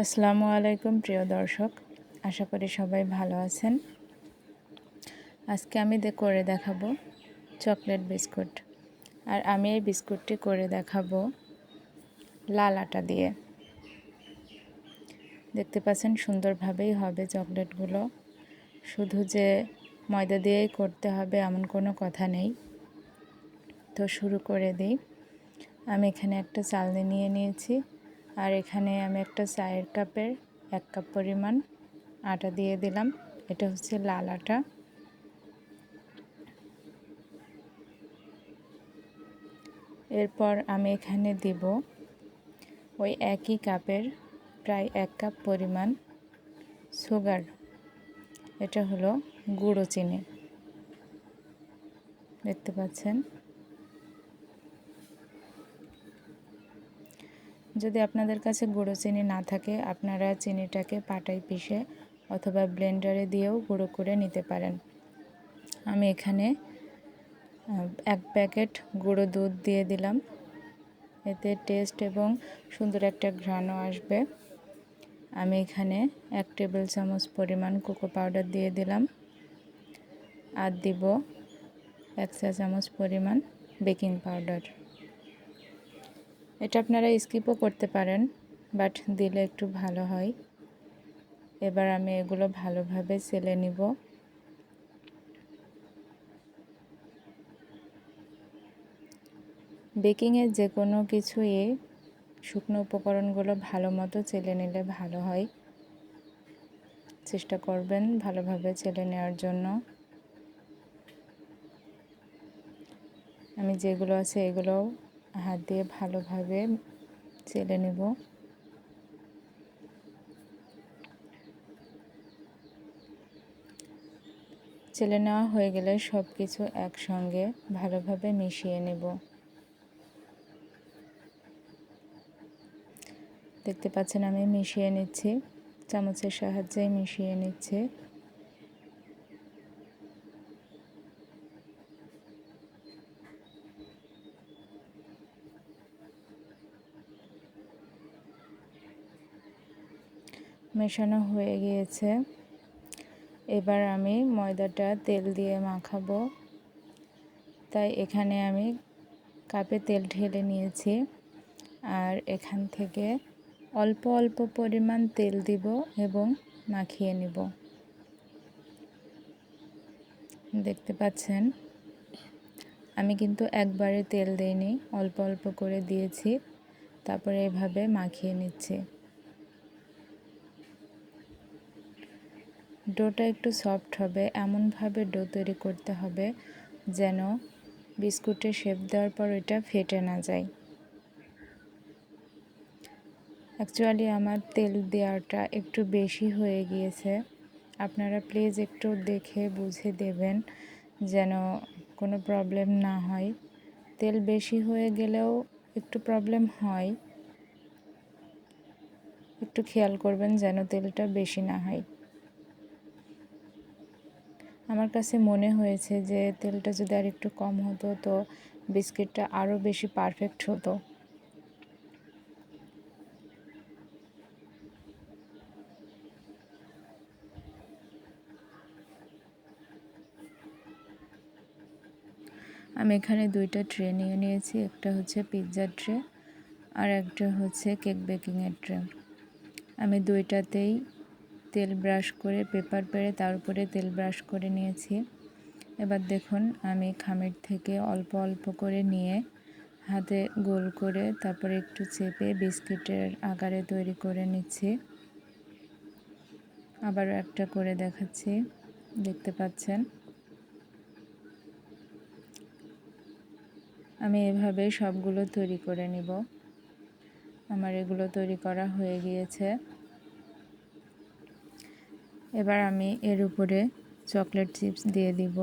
আসসালামু আলাইকুম, প্রিয় দর্শক। আশা করি সবাই ভালো আছেন। আজকে আমি করে দেখাবো চকলেট বিস্কুট। আর আমি এই বিস্কুটটি করে দেখাবো লাল আটা দিয়ে। দেখতে পাচ্ছেন, সুন্দরভাবেই হবে চকলেটগুলো। শুধু যে ময়দা দিয়েই করতে হবে এমন কোনো কথা নেই। তো শুরু করে দিই। আমি এখানে একটা চালনি নিয়ে নিয়েছি। আর এখানে আমি একটা চায়ের কাপের এক কাপ পরিমাণ আটা দিয়ে দিলাম। এটা হচ্ছে লাল আটা। এরপর আমি এখানে দিব ওই একই কাপের প্রায় এক কাপ পরিমাণ সুগার। এটা হলো গুঁড়ো চিনি। দেখতে পাচ্ছেন? যদি আপনাদের কাছে গুঁড়ো চিনি না থাকে, আপনারা চিনিটাকে পাটায় পিষে অথবা ব্লেন্ডারে দিয়েও গুঁড়ো করে নিতে পারেন। আমি এখানে এক প্যাকেট গুঁড়ো দুধ দিয়ে দিলাম। এতে টেস্ট এবং সুন্দর একটা ঘ্রাণও আসবে। আমি এখানে এক টেবিল চামচ পরিমাণ কোকো পাউডার দিয়ে দিলাম। আর দিব এক চা চামচ পরিমাণ বেকিং পাউডার। এটা আপনারা স্কিপও করতে পারেন, বাট দিলে একটু ভালো হয়। এবার আমি এগুলো ভালোভাবে সেলে নিব। বেকিংয়ের যে কোনো কিছুই শুকনো উপকরণগুলো ভালো মতো চেলে নিলে ভালো হয়। চেষ্টা করবেন ভালোভাবে চেলে নেওয়ার জন্য। আমি যেগুলো আছে এগুলো হাত দিয়ে ভালোভাবে চেলে নেব। চেলে নেওয়া হয়ে গেলে সব কিছু একসঙ্গে ভালোভাবে মিশিয়ে নেব। দেখতে পাচ্ছেন আমি মিশিয়ে নিচ্ছি, চামচের সাহায্যে মিশিয়ে নিচ্ছি। মেশানো হয়ে গিয়েছে। এবার আমি ময়দাটা তেল দিয়ে মাখাবো। তাই এখানে আমি কাপে তেল ঢেলে নিয়েছি। আর এখান থেকে অল্প অল্প পরিমাণ তেল দিব এবং মাখিয়ে নিব। দেখতে পাচ্ছেন? আমি কিন্তু একবারে তেল দিইনি, অল্প অল্প করে দিয়েছি। তারপরে এভাবে মাখিয়ে নিচ্ছি। ডোটা একটু সফট হবে, এমনভাবে ডো তৈরি করতে হবে যেন বিস্কুটে শেপ দেওয়ার পর ওইটা ফেটে না যায়। অ্যাকচুয়ালি আমার তেল দেওয়াটা একটু বেশি হয়ে গিয়েছে। আপনারা প্লিজ একটু দেখে বুঝে দেবেন যেন কোনো প্রবলেম না হয়। তেল বেশি হয়ে গেলেও একটু প্রবলেম হয়। একটু খেয়াল করবেন যেন তেলটা বেশি না হয়। আমার কাছে মনে হয়েছে যে তেলটা যদি আর একটু কম হতো তো বিস্কিটটা আরও বেশি পারফেক্ট হতো। আমি এখানে দুইটা ট্রে নিয়ে নিয়েছি, একটা হচ্ছে পিৎজার ট্রে আর একটা হচ্ছে কেক বেকিংয়ের ট্রে আমি দুইটাতেই তেল ব্রাশ করে, পেপার পেরে তার উপরে তেল ব্রাশ করে নিয়েছি। এবার দেখুন, আমি খামির থেকে অল্প অল্প করে নিয়ে হাতে গোল করে তারপরে একটু চেপে বিস্কিটের আকারে তৈরি করে নিচ্ছি। আবারও একটা করে দেখাচ্ছি, দেখতে পাচ্ছেন? আমি এভাবে সবগুলো তৈরি করে নিব। আমার এগুলো তৈরি করা হয়ে গিয়েছে। এবার আমি এর উপরে চকলেট চিপস দিয়ে দিব।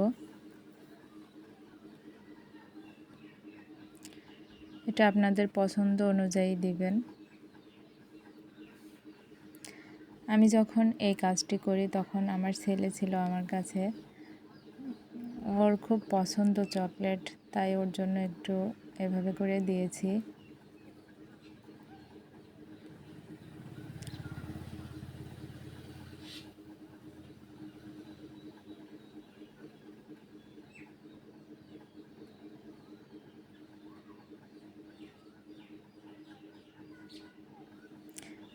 এটা আপনাদের পছন্দ অনুযায়ী দিবেন। আমি যখন এই কাজটি করি তখন আমার ছেলে ছিল আমার কাছে। ওর খুব পছন্দ চকলেট, তাই ওর জন্য একটু এভাবে করে দিয়েছি।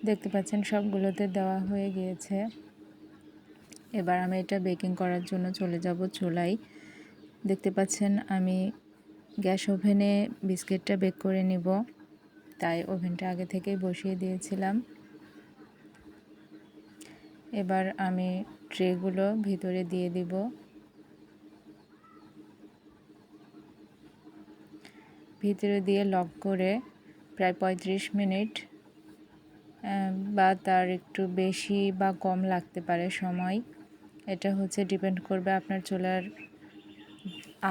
দেখতে পাচ্ছেন সবগুলোতে দেওয়া হয়ে গিয়েছে। এবার আমি এটা বেকিং করার জন্য চলে যাব চুলাই দেখতে পাচ্ছেন আমি গ্যাস ওভেনে বিস্কিটটা বেক করে নিব। তাই ওভেনটা আগে থেকেই বসিয়ে দিয়েছিলাম। এবার আমি ট্রেগুলো ভিতরে দিয়ে দিব। ভিতরে দিয়ে লক করে প্রায় পঁয়ত্রিশ মিনিট বা তার একটু বেশি বা কম লাগতে পারে সময়। এটা হচ্ছে ডিপেন্ড করবে আপনার চুলার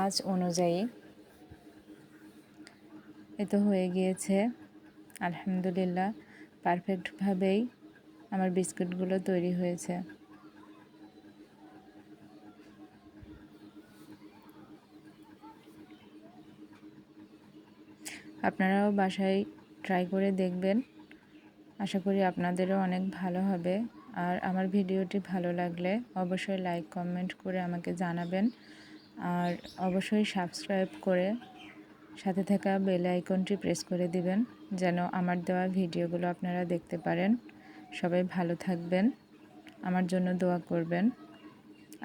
আঁচ অনুযায়ী। এ তো হয়ে গিয়েছে। আলহামদুলিল্লাহ পারফেক্টভাবেই আমার বিস্কুটগুলো তৈরি হয়েছে। আপনারাও বাসায় ট্রাই করে দেখবেন। আশা করি আপনাদেরও অনেক ভালো হবে। আর আমার ভিডিওটি ভালো লাগলে অবশ্যই লাইক কমেন্ট করে আমাকে জানাবেন। আর অবশ্যই সাবস্ক্রাইব করে সাথে থাকা বেল আইকনটি প্রেস করে দিবেন, যেন আমার দেওয়া ভিডিওগুলো আপনারা দেখতে পারেন। সবাই ভালো থাকবেন। আমার জন্য দোয়া করবেন।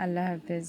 আল্লাহ হাফেজ।